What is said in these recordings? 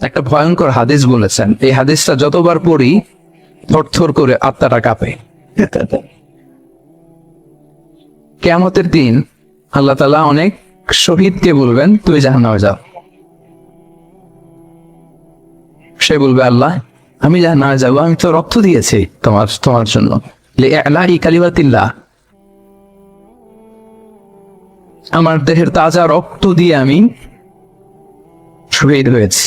একটা ভয়ঙ্কর হাদিস বলেছেন, এই হাদিসটা যতবার পড়ি থরথর করে আত্মাটা কাঁপে। কেয়ামতের দিন আল্লাহ তালা অনেক শহীদকে বলবেন তুই জাহান্নামে যাও। সে বলবে, আল্লাহ, আমি জাহান্নামে যাব, আমি তো রক্ত দিয়েছি তোমার তোমার জন্য। আল্লাহ কালিমাতিল্লাহ। আমার দেহের তাজা রক্ত দিয়ে আমি শহীদ হয়েছি।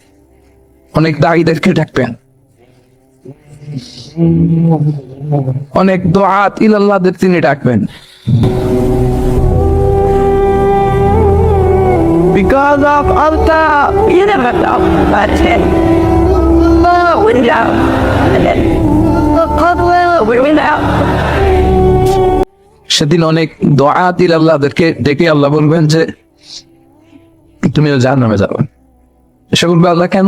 অনেক দায়ীদেরকে ডাকবেন অনেক দোয়াত ইলাল্লাহদের তিনি ডাকবেন Because of Allah, you never know. Oh, we know. Oh, we know. সেদিন অনেক দোয়াত ইলাল্লাহদেরকে ডেকে আল্লাহ বলবেন যে তুমিও জাহান নামে যাবে সে বলবে আল্লাহ কেন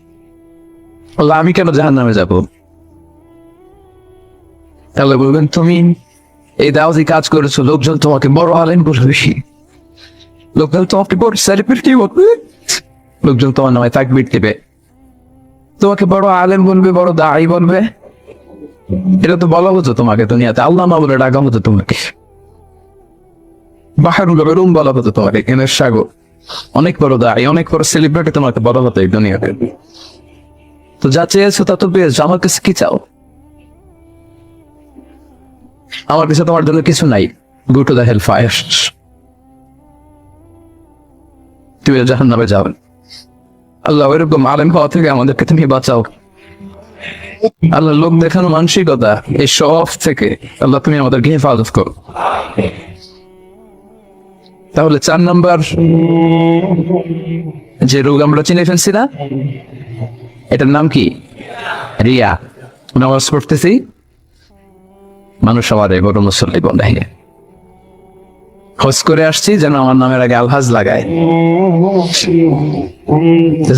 আল্লাহ, আমি কেন জাহান নামে যাব? তাহলে বলবেন, তুমি এই দাওয়াতি কাজ করেছ, লোকজন তোমাকে বড় আলেন বলবে। লোকজন তোমাকে বড় সেলিব্রিটি বলবে। লোকজন তোমার নামে তাকবির দেবে। তোমাকে বড় আলেম বলবে, বড় দাঁড়ি বলবে। এটা তো বলা হতো তোমাকে দুনিয়াতে, আল্লাহ মা বলে ডাকা হতো তোমাকে। বাহারুল বেরুম বলা হতো তোমাকে, এনের সাগর। অনেক বড় দাঁড়ি, অনেক বড় সেলিব্রিটি তোমাকে বলা হতো এই দুনিয়াতে। তো যা চেয়েছো তা তো পেয়েছ, আমার কাছে কি চাও? আমার কাছে তোমার জন্য কিছু নাই। Go to the hell fire তুমি জাহান নামে যাবেন আল্লাহ এরকম আলেম হওয়া থেকে আমাদেরকে তুমি বাঁচাও। আল্লাহ লোক দেখানো মানসিকতা, এই সব থেকে আল্লাহ তুমি আমাদেরকে হেফাজত করো। তাহলে চার নাম্বার, যে রোগ আমরা চিনে ফেলছি না? এটার নাম কি? রিয়া। নামাজ পড়তেছি। মানুষ আমার বড় মুসল্লি বন্ধাই খোঁজ করে আসছি যেন আমার নামের আগে আলহাজ লাগায়।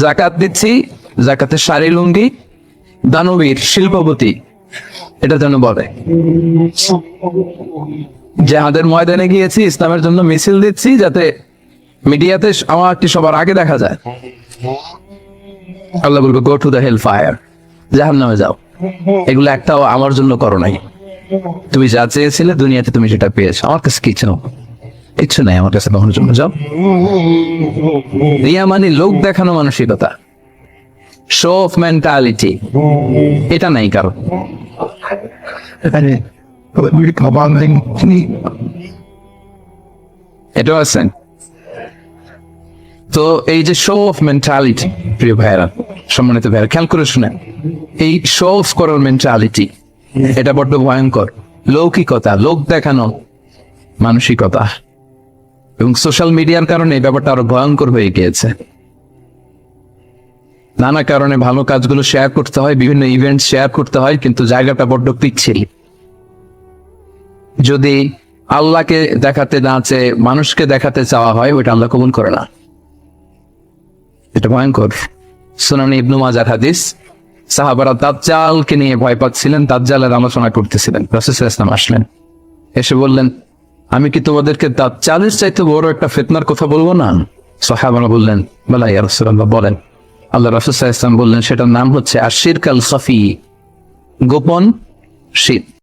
জাকাত দিচ্ছি, জাকাতের শাড়ি, লুঙ্গি, দানবীর, শিল্পপতি, এটা যেন বলে। যে আমাদের ময়দানে গিয়েছি, ইসলামের জন্য মিছিল দিচ্ছি যাতে মিডিয়াতে আমারটি সবার আগে দেখা যায়। আল্লাহ বলবে go to the hell fire জাহান নামে যাও। এগুলো একটাও আমার জন্য করো নাই। তুমি যা চেয়েছিলে দুনিয়াতে তুমি সেটা পেয়েছ। আমার কাছে কিছু কিচ্ছু নাই আমার কাছে কখনো জন্য, যাও। রিয়া মানে লোক দেখানো মানসিকতা। শো অফ মেন্টালিটি এটা নাই কারও। এটাও আছে। তো এই যে শো অফ মেন্টালিটি প্রিয় ভাইয়েরা, সম্মানিত ভাইয়েরা, খেয়াল করে শুনেন এই শো অফ করার মেন্টালিটি এটা বড্ড ভয়ঙ্কর। লৌকিকতা, লোক দেখানো, মানসিকতা। এবং সোশ্যাল মিডিয়ার কারণে এই ব্যাপারটা আরও ভয়ঙ্কর হয়ে গিয়েছে। নানা কারণে ভালো কাজগুলো শেয়ার করতে হয়, বিভিন্ন ইভেন্ট শেয়ার করতে হয়, কিন্তু জায়গাটা বড্ড পিচ্ছিল। যদি আল্লাহকে দেখাতে না চেয়ে মানুষকে দেখাতে চাওয়া হয়, ওইটা আল্লাহ কবুল করে না। এটা ভয়ঙ্কর। সুনানি ইবনু মাজার হাদিস। সাহাবারা দাজ্জালকে নিয়ে ভয় পাচ্ছিলেন, দাজ্জালের আলোচনা করতেছিলেন, রসুল ইসলাম আসলেন। এসে বললেন, আমি কি তোমাদেরকে দাজ্জালের চাইতে বড় একটা ফিতনার কথা বলব না? সাহাবারা বললেন, বলা ইয়া রাসূলুল্লাহ, বলেন। আল্লাহ রাসূল ওয়াসাল্লাম বললেন, সেটার নাম হচ্ছে আশিরকাল সফি গোপন শীত